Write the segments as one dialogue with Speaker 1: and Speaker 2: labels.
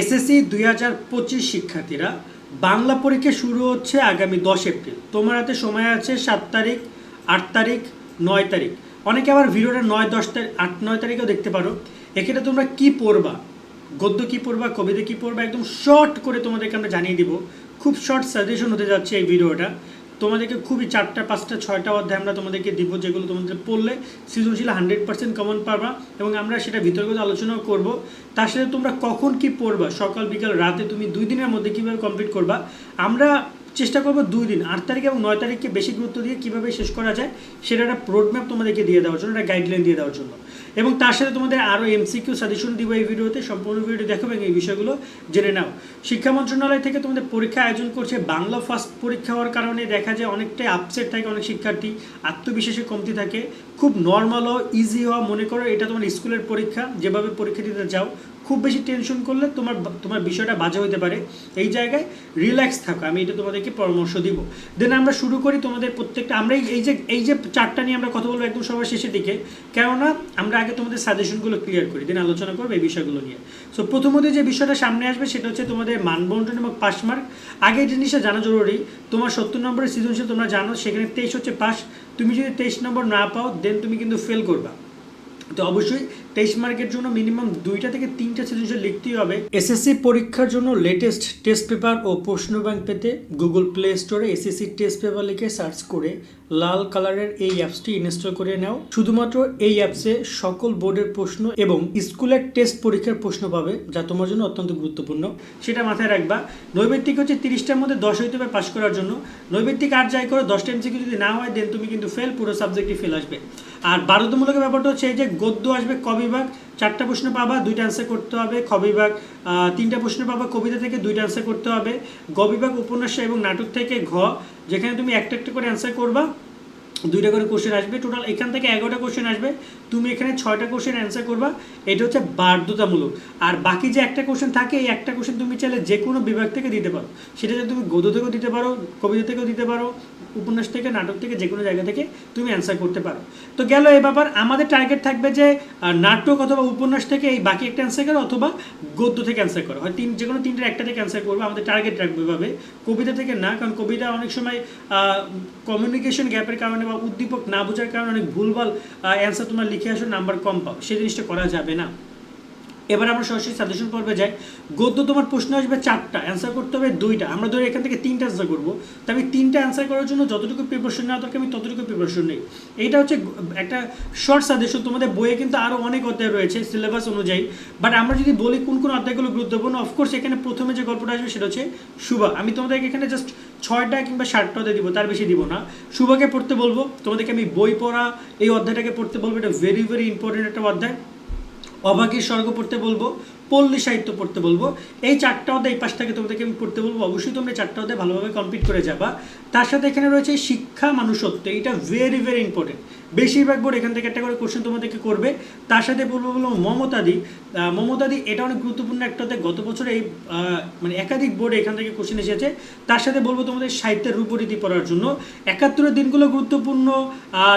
Speaker 1: SSC দুই হাজার পঁচিশ শিক্ষার্থীরা, বাংলা পরীক্ষা শুরু হচ্ছে আগামী দশ এপ্রিল। তোমার হাতে সময় আছে সাত তারিখ, আট তারিখ, নয় তারিখ। অনেকে আবার ভিডিওটা নয়, দশ তারিখ, আট, নয় তারিখেও দেখতে পারো। এখানে তোমরা কি পড়বা? গদ্য কি পড়বা? কবিতা কি পড়বা? একদম শর্ট করে তোমাদেরকে আমরা জানিয়ে দিব। খুব শর্ট সাজেশন হতে যাচ্ছে এই ভিডিওটা। তোমাদেরকে খুবই চারটা, পাঁচটা, ছয়টা অধ্যায় আমরা তোমাদেরকে দিব, যেগুলো তোমাদের পড়লে সৃজনশীল হান্ড্রেড পার্সেন্ট কমন পাবা এবং আমরা সেটা বিতর্কিত আলোচনাও করব। তার সাথে তোমরা কখন কি পড়বা, সকাল, বিকাল, রাতে তুমি দুই দিনের মধ্যে কীভাবে কমপ্লিট করবা, আমরা চেষ্টা করব দুই দিন, আট তারিখ এবং নয় তারিখকে বেশি গুরুত্ব দিয়ে কীভাবে শেষ করা যায় সেটা একটা রোড ম্যাপ তোমাদেরকে দিয়ে দেওয়ার জন্য, একটা গাইডলাইন দিয়ে দেওয়ার জন্য। এবং তার সাথে তোমাদের আরও এমসিকিউ সাজেশন দিব এই ভিডিওতে, সম্পূর্ণ ভিডিও দেখো এবং এই বিষয়গুলো জেনে নাও। শিক্ষা মন্ত্রণালয় থেকে তোমাদের পরীক্ষা আয়োজন করছে, বাংলা ফার্স্ট পরীক্ষা হওয়ার কারণে দেখা যায় অনেকটাই আপসেট থাকে অনেক শিক্ষার্থী, আত্মবিশ্বাসে কমতি থাকে। খুব নর্মাল হওয়া ইজি হওয়া, মনে করো এটা তোমার স্কুলের পরীক্ষা, যেভাবে পরীক্ষা দিতে যাও খুব বেশি টেনশন করলে তোমার তোমার বিষয়টা বাজে হতে পারে। এই জায়গায় রিল্যাক্স থাকো, আমি এটা তোমাদেরকে পরামর্শ দিব। দেন আমরা শুরু করি তোমাদের প্রত্যেকটা আমরা এই- যে, এই যে চারটা নিয়ে আমরা কথা বলব একদম সবার শেষের দিকে, কেননা আমরা আগে তোমাদের সাজেশনগুলো ক্লিয়ার করি দেন আলোচনা করব এই বিষয়গুলো নিয়ে। সো প্রথমত যে বিষয়টা সামনে আসবে সেটা হচ্ছে তোমাদের মানবন্টন এবং পাস মার্ক। আগে জিনিসটা জানা জরুরি, তোমার সত্তর নম্বরের সৃজনশীল তোমরা জানো, সেখানে তেইশ হচ্ছে পাস তুমি যদি তেইশ নম্বর না পাও দেন তুমি কিন্তু ফেল করবা। তো অবশ্যই তেইশ মার্কের জন্য মিনিমাম দুইটা থেকে তিনটা সৃজনশীল লিখতেই হবে। এসএসসি পরীক্ষার জন্য লেটেস্ট টেস্ট পেপার ও প্রশ্ন ব্যাংক পেতে গুগল প্লে স্টোরে এসএসসি টেস্ট পেপার লিখে সার্চ করে লাল কালারের এই অ্যাপসটি ইনস্টল করে নাও। শুধুমাত্র এই অ্যাপসে সকল বোর্ডের প্রশ্ন এবং স্কুলের টেস্ট পরীক্ষার প্রশ্ন পাবে, যা তোমার জন্য অত্যন্ত গুরুত্বপূর্ণ। সেটা মাথায় রাখবা, নৈবেত্তিক হচ্ছে তিরিশটার মধ্যে দশ হইতে হবে পাশ করার জন্য। নৈবেত্তিক আর যাই করো, দশটা এমসিকিউ যদি না হয় দেন তুমি কিন্তু ফেল পুরো সাবজেক্টই ফেল আসবে। আর বাধ্যতামূলক ব্যাপারটা হচ্ছে এই যে গদ্য আসবে কবিভাগ চারটা প্রশ্ন পাবা দুইটা অ্যান্সার করতে হবে খ বিভাগ আহ, তিনটা প্রশ্ন পাবা কবিতা থেকে দুইটা অ্যান্সার করতে হবে গবিভাগ বিভাগ উপন্যাস এবং নাটক থেকে ঘ যেখানে তুমি একটা একটা করে অ্যান্সার করবা দুইটা করে কোশ্চেন আসবে টোটাল এখান থেকে এগারোটা কোশ্চেন আসবে তুমি এখানে ছয়টা কোশ্চেন অ্যান্সার করবা এটা হচ্ছে বাধ্যতামূলক। আর বাকি যে একটা কোশ্চেন থাকে এই একটা কোশ্চেন তুমি চাইলে যে কোনো বিভাগ থেকে দিতে পারো। সেটা যদি তুমি গদ্য থেকেও দিতে পারো কবিতা থেকেও দিতে পারো উপন্যাস থেকে, নাটক থেকে যে কোনো জায়গা থেকে তুমি অ্যান্সার করতে পারো। তো গেল এ ব্যাপার, আমাদের টার্গেট থাকবে যে নাটক অথবা উপন্যাস থেকে এই বাকি একটা অ্যান্সার করো অথবা গদ্য থেকে অ্যান্সার করো। হয় তিন যে কোনো তিনটার একটা থেকে অ্যান্সার করব, আমাদের টার্গেট রাখবে এভাবে। কবিতা থেকে না, কারণ কবিতা অনেক সময় কমিউনিকেশন গ্যাপের কারণে বা উদ্দীপক না বোঝার কারণে অনেক ভুলভাল অ্যান্সার তোমরা লিখে আসো নাম্বার কম পাও। সেই জিনিসটা করা যাবে না। এবার আমরা সরাসরি সাজেশন পর্বে যাই। গদ্য তোমার প্রশ্ন আসবে চারটা অ্যান্সার করতে হবে দুইটা। আমরা ধরে এখান থেকে তিনটা অ্যান্সার করব। তো আমি তিনটা অ্যান্সার করার জন্য যতটুকু প্রিপারেশন নেওয়া দরকার, আমি ততটুকু প্রিপারেশন নেই। এইটা হচ্ছে একটা শর্ট সাজেশন তোমাদের বইয়ে কিন্তু আরও অনেক অধ্যায় রয়েছে সিলেবাস অনুযায়ী। বাট আমরা যদি বলি কোন কোন অধ্যায়গুলো গুরুত্বপূর্ণ অফকোর্স এখানে প্রথমে যে গল্পটা আসবে সেটা হচ্ছে শুভা আমি তোমাদেরকে এখানে জাস্ট ছয়টা কিংবা ষাটটা অধ্যায় দিব, তার বেশি দিব না। শুভাকে পড়তে বলব। তোমাদেরকে আমি বই পড়া, এই অধ্যায়টাকে পড়তে বলব। এটা ভেরি ভেরি ইম্পর্টেন্ট একটা অধ্যায়। অবাকের স্বর্গ পড়তে বলব, পল্লী সাহিত্য পড়তে বলব। এই চারটা অধ্যায়, এই পাশটাকে তোমাদেরকে আমি পড়তে বলব। অবশ্যই তোমরা চারটা অধ্যায় ভালোভাবে কমপ্লিট করে যাবা। তার সাথে এখানে রয়েছে শিক্ষা, মানুষত্ব। এটা ভেরি ভেরি ইম্পর্টেন্ট বেশিরভাগ বোর্ড এখান থেকে একটা করে কোশ্চেন তোমাদেরকে করবে। তার সাথে বলব বলব মমতাদি। মমতাদি, এটা অনেক গুরুত্বপূর্ণ একটা অধ্যায় গত বছর এই মানে একাধিক বোর্ডে এখান থেকে কোশ্চেন এসেছে। তার সাথে বলব তোমাদের সাহিত্যের রূপরীতি পড়ার জন্য। একাত্তরের দিনগুলো গুরুত্বপূর্ণ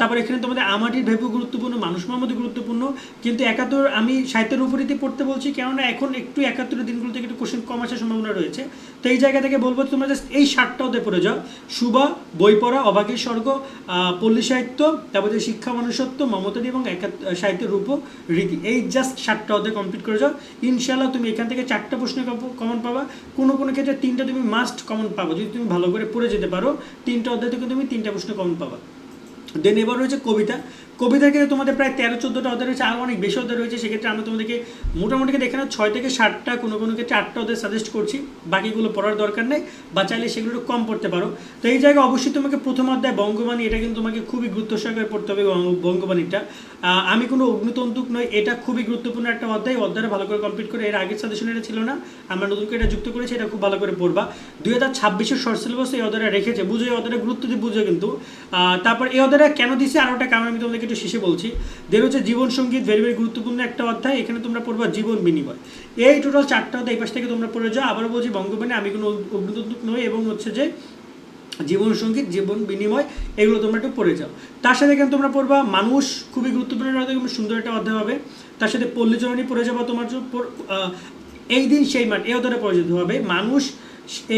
Speaker 1: তারপর এখানে তোমাদের আমাটির ভেবু গুরুত্বপূর্ণ, মানুষ মোহাম্মদ গুরুত্বপূর্ণ। কিন্তু একাত্তর, আমি সাহিত্যের রূপরীতি পড়তে বলছি কেননা এখন একটু একাত্তরের দিনগুলো থেকে একটু কোশ্চেন কম আসার সম্ভাবনা রয়েছে। তো এই জায়গা থেকে বলব তোমরা জাস্ট এই সাতটা অধ্যায় পড়ে যাও। সুবা বই পড়া, অবাকের স্বর্গ পল্লী সাহিত্য, তারপর যে শিক্ষা মনুষ্যত্ব, মমতাদি এবং সাহিত্যের রূপ, রীতি, এই জাস্ট সাতটা অধ্যায় কমপ্লিট করে যাও। ইনশাল্লাহ তুমি এখান থেকে চারটা প্রশ্ন কমন পাবা। কোনো কোনো ক্ষেত্রে তিনটা তুমি মাস্ট কমন পাবা। যদি তুমি ভালো করে পড়ে যেতে পারো, তিনটা অধ্যায় থেকে তুমি তিনটা প্রশ্ন কমন পাবা। দেন এবার রয়েছে কবিতা। কবিতার ক্ষেত্রে তোমাদের প্রায় তেরো, চোদ্দোটা অধ্যায় রয়েছে আরও অনেক বেশি অধ্যায় রয়েছে, সেক্ষেত্রে আমরা তোমাদেরকে মোটামুটি দেখে নাও, ছয় থেকে ষাটটা কোনো কোনো ক্ষেত্রে আটটা অধ্যায় সাজেস্ট করছি, বাকিগুলো পড়ার দরকার নেই, বা চাইলে সেগুলো একটু কম পড়তে পারো। তো এই জায়গায় অবশ্যই তোমাকে প্রথম অধ্যায় বঙ্গবাণী, এটা কিন্তু তোমাকে খুবই গুরুত্ব সহকারে পড়তে হবে বঙ্গবাণীটা। আমি কোনো অগ্নিতন্তুক নই, এটা খুবই গুরুত্বপূর্ণ একটা অধ্যায় এই অধ্যায়টা ভালো করে কমপ্লিট করে, এর আগের সাজেশন এটা ছিল না, আমরা নতুন করে এটা যুক্ত করেছি, এটা খুব ভালো করে পড়বা। দুই হাজার ছাব্বিশের শর্ট সিলেবাস এই অধ্যায়টা রেখেছে, বুঝো এই অধ্যায়টা গুরুত্ব দিয়ে বুঝো কিন্তু। তারপর এই অধ্যায়টা কেন দিছে, আর একটা কারণ আমি তোমাদেরকে একটু শেষে বলছি দের হচ্ছে জীবন সংগীত ভেরি ভেরি গুরুত্বপূর্ণ একটা অধ্যায় এখানে তোমরা পড়বা জীবন বিনিময়। এই টোটাল চারটা অধ্যায় এই পাশ থেকে তোমরা পড়ে যাও। আবারও বলছি বঙ্গবাণী আমি কোনো অগ্নিতন্তুক নই এবং হচ্ছে যে জীবন সংগীত জীবন বিনিময় এগুলো তোমরা একটু পড়ে যাও। তার সাথে এখানে তোমরা পড়বা মানুষ খুবই গুরুত্বপূর্ণ অধ্যায়, সুন্দর একটা অধ্যায় হবে। তার সাথে পল্লী পল্লীচরণী পড়ে যাবা তোমার এই দিন সেই মাঠ এ অধ্যায়টা পড়ে যেতে হবে। মানুষ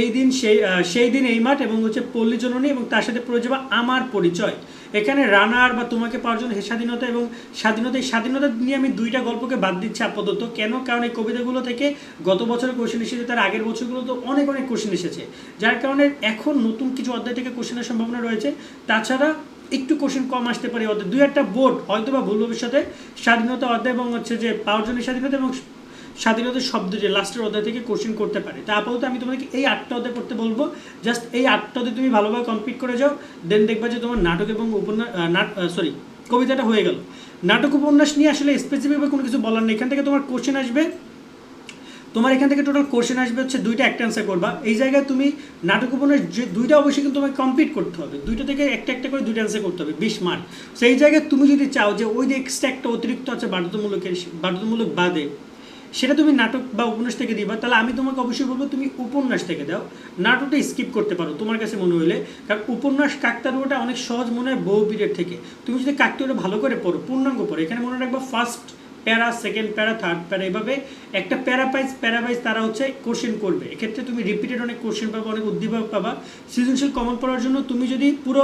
Speaker 1: এই দিন সেই সেই দিন এই মাঠ এবং হচ্ছে পল্লী জননী এবং তার সাথে পড়ে যাবে আমার পরিচয়। এখানে রানার বা তোমাকে পাওয়ার জন্য স্বাধীনতা এবং স্বাধীনতা, এই স্বাধীনতা নিয়ে আমি দুইটা গল্পকে বাদ দিচ্ছি আপাতত। কেন? কারণ এই কবিতাগুলো থেকে গত বছরের কোশ্চেন এসেছে, তার আগের বছরগুলো তো অনেক অনেক কোশ্চেন এসেছে। যার কারণে এখন নতুন কিছু অধ্যায় থেকে কোশ্চেনের সম্ভাবনা রয়েছে। তাছাড়া একটু কোশ্চেন কম আসতে পারে অধ্যায়। দুই একটা বোর্ড হয়তো বা ভুল ভবিষ্যতে স্বাধীনতা অধ্যায় এবং হচ্ছে যে পাওয়ার জন্য স্বাধীনতা এবং স্বাধীনতার শব্দ যে লাস্টের অধ্যায় থেকে কোশ্চেন করতে পারে। তা আপাতত আমি তোমাকে এই আটটা অধ্যায় করতে বলব। জাস্ট এই আটটা অধ্যায় তুমি ভালোভাবে কমপ্লিট করে যাও দেন দেখবা যে তোমার নাটক এবং উপন্যাস নাট সরি কবিতাটা হয়ে গেল। নাটক উপন্যাস নিয়ে আসলে স্পেসিফিকভাবে কোনো কিছু বলার নেই। এখান থেকে তোমার কোশ্চেন আসবে। তোমার এখান থেকে টোটাল কোশ্চেন আসবে হচ্ছে দুইটা একটা অ্যান্সার করবা। এই জায়গায় তুমি নাটক উপন্যাস যে দুইটা অবশ্যই কিন্তু তোমাকে কমপ্লিট করতে হবে। দুইটা থেকে একটা একটা করে দুইটা অ্যান্সার করতে হবে, বিশ মার্ক সেই জায়গায় তুমি যদি চাও যে ওই যে এক্সট্রা একটা অতিরিক্ত আছে বাধ্যতামূলকের, বাধ্যতামূলক বাদে সেটা তুমি নাটক বা উপন্যাস থেকে দিবা। তাহলে আমি তোমাকে অবশ্যই বলব, তুমি উপন্যাস থেকে দাও। নাটকটা স্কিপ করতে পারো, তোমার কাছে মনে হইলে। কারণ উপন্যাস কাকতারুয়াটা অনেক সহজ মনে হয় বহু পিরিয়ড থেকে। তুমি যদি কাকতারুয়া ভালো করে পড়ো, পূর্ণাঙ্গ পড়ো, এখানে মনে রাখবা ফার্স্ট প্যারা সেকেন্ড প্যারা থার্ড প্যারা, এভাবে একটা প্যারা পাইজ, প্যারা তারা হচ্ছে কোশ্চেন করবে। এক্ষেত্রে তুমি রিপিটেড অনেক কোশ্চেন পাবা, অনেক উদ্দীপক পাবা। সৃজনশীল কমন পড়ার জন্য তুমি যদি পুরো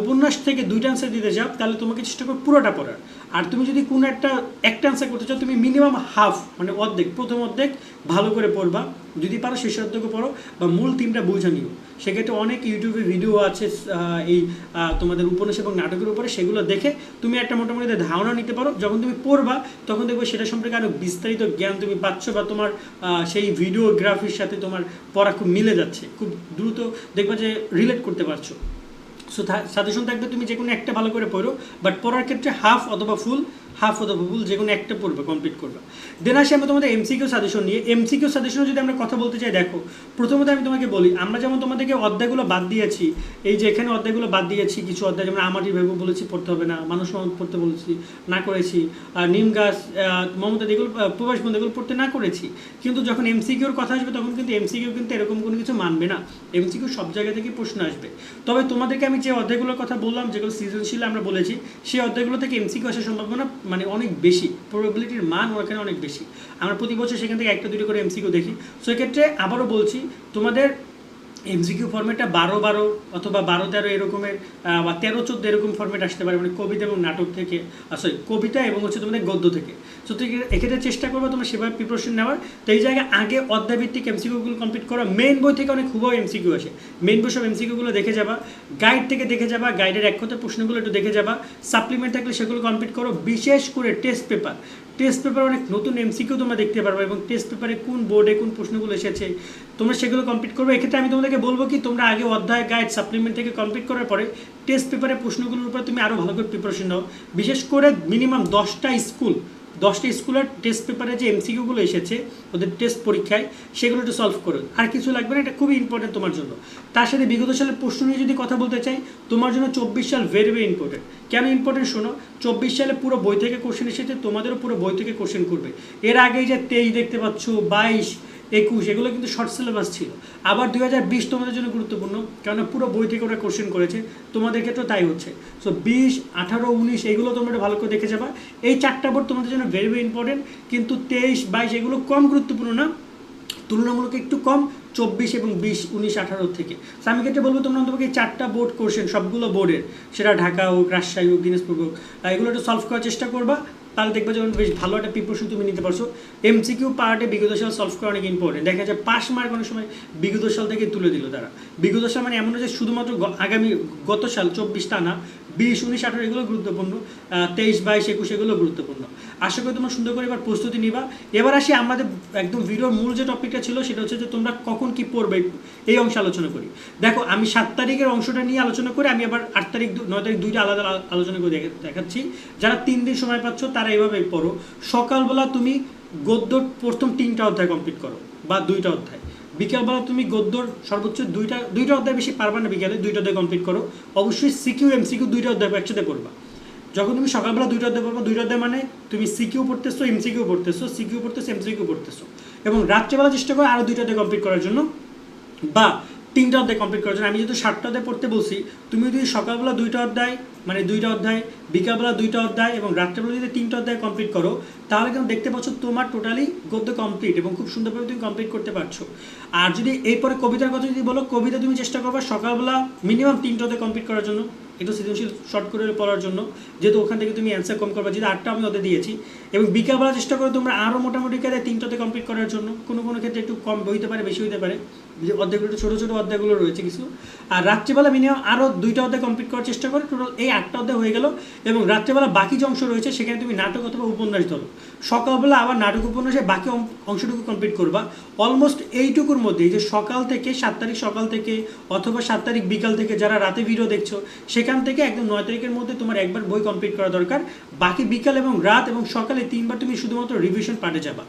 Speaker 1: উপন্যাস থেকে দুইটা অ্যান্সার দিতে যাও, তাহলে তোমাকে চেষ্টা করো পুরোটা পড়ার। আর তুমি যদি কোনো একটা একটা অ্যান্সার করতে চাও, তুমি মিনিমাম হাফ মানে অর্ধেক, প্রথম অর্ধেক ভালো করে পড়বা। যদি পারো শেষ অর্ধেকও পড়ো বা মূল থিমটা বুঝে নিও। সেক্ষেত্রে অনেক ইউটিউবে ভিডিও আছে এই তোমাদের উপন্যাস এবং নাটকের উপরে, সেগুলো দেখে তুমি একটা মোটামুটি ধারণা নিতে পারো। যখন তুমি পড়বা, তখন দেখবে সেটা সম্পর্কে আরও বিস্তারিত জ্ঞান তুমি পাচ্ছ বা তোমার সেই ভিডিওগ্রাফির সাথে তোমার পড়া খুব মিলে যাচ্ছে। খুব দ্রুত দেখবা যে রিলেট করতে পারছ। সো সাজেশন থাকবে তুমি যে কোনো একটা ভালো করে পড়ো বাট পড়ার ক্ষেত্রে হাফ অথবা ফুল হাফ অথবা ফুল যে কোনো একটা পড়বে কমপ্লিট করবে। দেন আসি আমি তোমাদের এমসিকিউ সাজেশন নিয়ে। এমসিকিউ সাজেশনে যদি আমরা কথা বলতে চাই, দেখো, প্রথমত আমি তোমাকে বলি, আমরা যেমন তোমাদেরকে অধ্যায়গুলো বাদ দিয়েছি, এই যে এখানে অধ্যায়গুলো বাদ দিয়েছি, কিছু অধ্যায় যেমন আমারই ভেবে বলেছি, পড়তে হবে না, মানুষ পড়তে বলেছি, না করেছি, আর নিম গাছ মমতা এগুলো প্রবাস বন্ধু এগুলো পড়তে না করেছি, কিন্তু যখন এমসিকিউর কথা আসবে, তখন কিন্তু এমসিকিউ কিন্তু এরকম কোনো কিছু মানবে না। এমসিকিউ সব জায়গা থেকে প্রশ্ন আসবে। তবে তোমাদেরকে আমি যে অধ্যায়গুলোর কথা বললাম, যেগুলো সৃজনশীল আমরা বলেছি, সেই অধ্যায়গুলো থেকে এমসিকিউ আসার সম্ভাবনা মানে অনেক বেশি প্রবাবিলিটির মান ওখানে অনেক বেশি। আমরা প্রতি বছর সেখান থেকে একটা দুটো করে এমসিকিউ দেখি। সো এক্ষেত্রে আবারও বলছি, তোমাদের এমসিকিউ ফর্মেটটা বারো বারো অথবা বারো তেরো এরকমের বা তেরো চোদ্দ এরকম ফর্মেট আসতে পারে মানে কবিতা এবং নাটক থেকে সরি কবিতা এবং হচ্ছে তোমাদের গদ্য থেকে। সো তো এক্ষেত্রে চেষ্টা করব তোমরা সেভাবে প্রিপারেশন নেওয়ার। তো এই জায়গায় আগে অধ্যায়ভিত্তিক এমসিকিউগুলো কমপ্লিট করা। মেন বই থেকে অনেক খুবই এমসিকিউ আসে। মেন বই সব এমসিকিউগুলো দেখে যাবা। গাইড থেকে দেখে যাবা। গাইডের এক কথা প্রশ্নগুলো একটু দেখে যাবা। সাপ্লিমেন্ট থাকলে সেগুলো কমপ্লিট করো। বিশেষ করে টেস্ট পেপার টেস্ট পেপার অনেক নতুন এমসিকিউ তোমরা দেখতে পারবে এবং টেস্ট পেপারে কোন বোর্ডে কোন প্রশ্নগুলো এসেছে। তোমরা সেগুলো কমপ্লিট করবে। এক্ষেত্রে আমি তোমাদেরকে বলব কি, তোমরা আগে অধ্যায় গাইড সাপ্লিমেন্ট থেকে কমপ্লিট করার পরে টেস্ট পেপারের প্রশ্নগুলোর উপরে তুমি আরও ভালো করে প্রিপারেশন নাও। বিশেষ করে মিনিমাম দশটা স্কুল দশটা স্কুলের টেস্ট পেপারে যে এমসিকিউগুলো এসেছে, ওদের টেস্ট পরীক্ষায় সেগুলো একটু সলভ করো। আর কিছু লাগবে না, এটা খুবই ইম্পর্টেন্ট তোমার জন্য। তার সাথে বিগত সালের প্রশ্ন নিয়ে যদি কথা বলতে চাই, তোমার জন্য চব্বিশ সাল ভেরি ভেরি ইম্পর্টেন্ট কেন ইম্পর্টেন্ট শোনো? চব্বিশ সালে পুরো বই থেকে কোশ্চেন এসেছে, তোমাদেরও পুরো বই থেকে কোশ্চেন করবে। এর আগে যে তেইশ দেখতে পাচ্ছ, বাইশ একুশ, এগুলো কিন্তু শর্ট সিলেবাস ছিল। আবার দুই হাজার বিশ তোমাদের জন্য গুরুত্বপূর্ণ, কেননা পুরো বই থেকে ওরা কোশ্চেন করেছে। তোমাদের ক্ষেত্রেও তাই হচ্ছে। সো বিশ, আঠারো, উনিশ, এগুলো তোমরা ভালো করে দেখে যাবা। এই চারটা বোর্ড তোমাদের জন্য ভেরি ভেরি ইম্পর্টেন্ট কিন্তু তেইশ, বাইশ এগুলো কম গুরুত্বপূর্ণ না। তুলনামূলক একটু কম, চব্বিশ এবং বিশ, উনিশ, আঠারো থেকে। তো আমি ক্ষেত্রে বলব তোমরা তোমাকে চারটা বোর্ড কোশ্চেন সবগুলো বোর্ডের সেটা ঢাকা হোক, রাজশাহী হোক দিনাজপুর হোক এগুলো একটু সলভ করার চেষ্টা করবা। তাহলে দেখবে যেমন বেশ ভালো একটা প্রিপারেশন তুমি নিতে পারছ এমসিকিউ পার্টে বিগত সাল সলভ করা অনেক ইম্পর্টেন্ট দেখা যায় পাস মার্ক অনেক সময় বিগত সাল থেকে তুলে দিল তারা। বিগত সাল মানে এমন যে শুধুমাত্র আগামী গত সাল চব্বিশ তা না বিশ, উনিশ, আঠারো এগুলো গুরুত্বপূর্ণ তেইশ, বাইশ, একুশ এগুলো গুরুত্বপূর্ণ। আশা করি তোমরা সুন্দর করে এবার প্রস্তুতি নিবা। এবার আসি আমাদের একদম ভিডিওর মূল যে টপিকটা ছিল, সেটা হচ্ছে যে তোমরা কখন কি পড়বে, এই অংশে আলোচনা করি। দেখো, আমি সাত তারিখের অংশটা নিয়ে আলোচনা করে আমি আবার আট তারিখ নয় তারিখ দুইটা আলাদা আলা- আলোচনা করে দেখাচ্ছি। যারা তিন দিন সময় পাচ্ছ, তারা এইভাবেই পড়ো। সকালবেলা তুমি গদ্যর প্রথম তিনটা অধ্যায় কমপ্লিট করো, বা দুইটা অধ্যায়। বিকালবেলা তুমি গদ্যর সর্বোচ্চ দুইটা দুইটা অধ্যায় বেশি পারবা না বিকেলে, দুইটা অধ্যায় কমপ্লিট করো। অবশ্যই সিকিউ এমসিকিউ দুইটা অধ্যায় একসাথে পড়বা। যখন তুমি সকালবেলা দুইটা অধ্যায় পড়বা, দুইটা অধ্যায় মানে তুমি সিকিউ পড়তেছো এমসিকিউ পড়তেছো সিকিউ পড়তেছো এমসিকিউ পড়তেছো। এবং রাত্রেবেলা চেষ্টা করো আরও দুইটা অধ্যায় কমপ্লিট করার জন্য বা তিনটা অধ্যায় কমপ্লিট করার জন্য। আমি যেহেতু সাতটা অধ্যায় পড়তে বলছি, তুমি যদি সকালবেলা দুইটা অধ্যায় মানে দুইটা অধ্যায়, বিকালবেলা দুইটা অধ্যায় এবং রাত্রেবেলা যদি তিনটা অধ্যায় কমপ্লিট করো, তাহলে কিন্তু দেখতে পাচ্ছ তোমার টোটালি গদ্য কমপ্লিট এবং খুব সুন্দরভাবে তুমি কমপ্লিট করতে পারছ। আর যদি এরপরে কবিতার কথা যদি বলো, কবিতা তুমি চেষ্টা করবে সকালবেলা মিনিমাম তিনটা অধ্যায় কমপ্লিট করার জন্য। একটু সৃজনশীল শর্ট করে পড়ার জন্য। যেহেতু ওখান থেকে তুমি অ্যান্সার কম করবে, যেহেতু আটটা আমি ওদের দিয়েছি। এবং বিকালবেলা চেষ্টা করো তোমরা আরও মোটামুটি করে তিনটাতে কমপ্লিট করার জন্য। কোনো কোনো ক্ষেত্রে একটু কম হইতে পারে, বেশি হইতে পারে। অর্ধেকগুলো একটু ছোটো ছোটো অধ্যায়গুলো রয়েছে কিছু। আর রাত্রিবেলা মিনিমাম আরও দুইটা অধ্যায় কমপ্লিট করার চেষ্টা করো। টোটাল এই আটটা অধ্যায় হয়ে গেল। এবং রাত্রিবেলা বাকি যে অংশ রয়েছে, সেখানে তুমি নাটক অথবা উপন্যাস ধরো। সকালবেলা আবার নাটক উপন্যাসে বাকি অংশটুকু কমপ্লিট করবা। অলমোস্ট এইটুকুর মধ্যে যে সকাল থেকে সাত তারিখ সকাল থেকে অথবা সাত তারিখ বিকাল থেকে যারা রাতে ভিডিও দেখছ সেখান থেকে একদম নয় তারিখের মধ্যে তোমার একবার বই কমপ্লিট করা দরকার। বাকি বিকাল এবং রাত এবং সকালে তিনবার তুমি শুধুমাত্র রিভিশন পাঠে যাবা।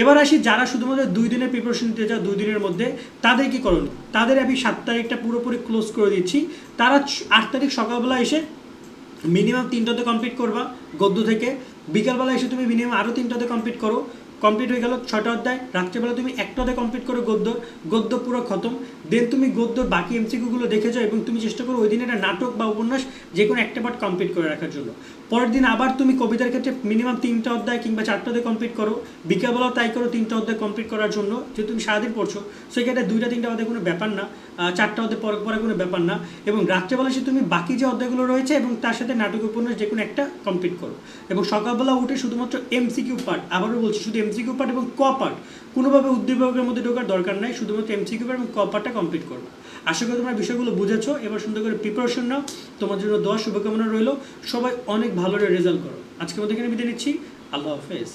Speaker 1: এবার আসি যারা শুধুমাত্র দুই দিনের প্রিপারেশন নিতে যাও দুই দিনের মধ্যে, তাদের কি করণীয় তাদের আমি সাত তারিখটা পুরোপুরি ক্লোজ করে দিচ্ছি। তারা আট তারিখ সকালবেলা এসে মিনিমাম তিনটাতে কমপ্লিট করবা, গদ্য থেকে। বিকালবেলা এসে তুমি মিনিমাম আরও তিনটাতে কমপ্লিট করো। কমপ্লিট হয়ে গেল ছটা অধ্যায়। রাত্রেবেলা তুমি একটা অধ্যায় কমপ্লিট করো, গদ্য। গদ্য পুরো খতম। দেন তুমি গদ্যর বাকি এমসিকিউগুলো দেখে যাও এবং তুমি চেষ্টা করো ওই দিন একটা নাটক বা উপন্যাস যে কোনো একটা পার্ট কমপ্লিট করে রাখার জন্য। পরের দিন আবার তুমি কবিতার ক্ষেত্রে মিনিমাম তিনটা অধ্যায় কিংবা চারটাতে কমপ্লিট করো। বিকালবেলাও তাই করো, তিনটা অধ্যায় কমপ্লিট করার জন্য। যেহেতু তুমি সারাদিন পড়ছো, সেক্ষেত্রে দুইটা, তিনটা অধ্যায় কোনো ব্যাপার না। চারটা অধ্যায় পরে পরে কোনো ব্যাপার না। এবং রাত্রেবেলা সে তুমি বাকি যে অধ্যায়গুলো রয়েছে এবং তার সাথে নাটক, উপন্যাস যে কোনো একটা কমপ্লিট করো। এবং সকালবেলা উঠে শুধুমাত্র এমসিকিউ পার্ট আবারও বলছি, শুধু এমসিকিউ পার্ট এবং ক পার্ট কোনোভাবে উদ্দীপকের মধ্যে ঢোকার দরকার নাই। শুধুমাত্র এমসিকিউ পার্ট এবং ক পার্টটা কমপ্লিট করো আশা করি তোমরা বিষয়গুলো বুঝেছ। এবার সুন্দর করে প্রিপারেশন নাও। তোমার জন্য দোয়া, শুভকামনা রইল। সবাই অনেক ভালো রেজাল্ট করো। আজকে আমাদের এখানে বিদায় নিচ্ছি। আল্লাহ হাফেজ।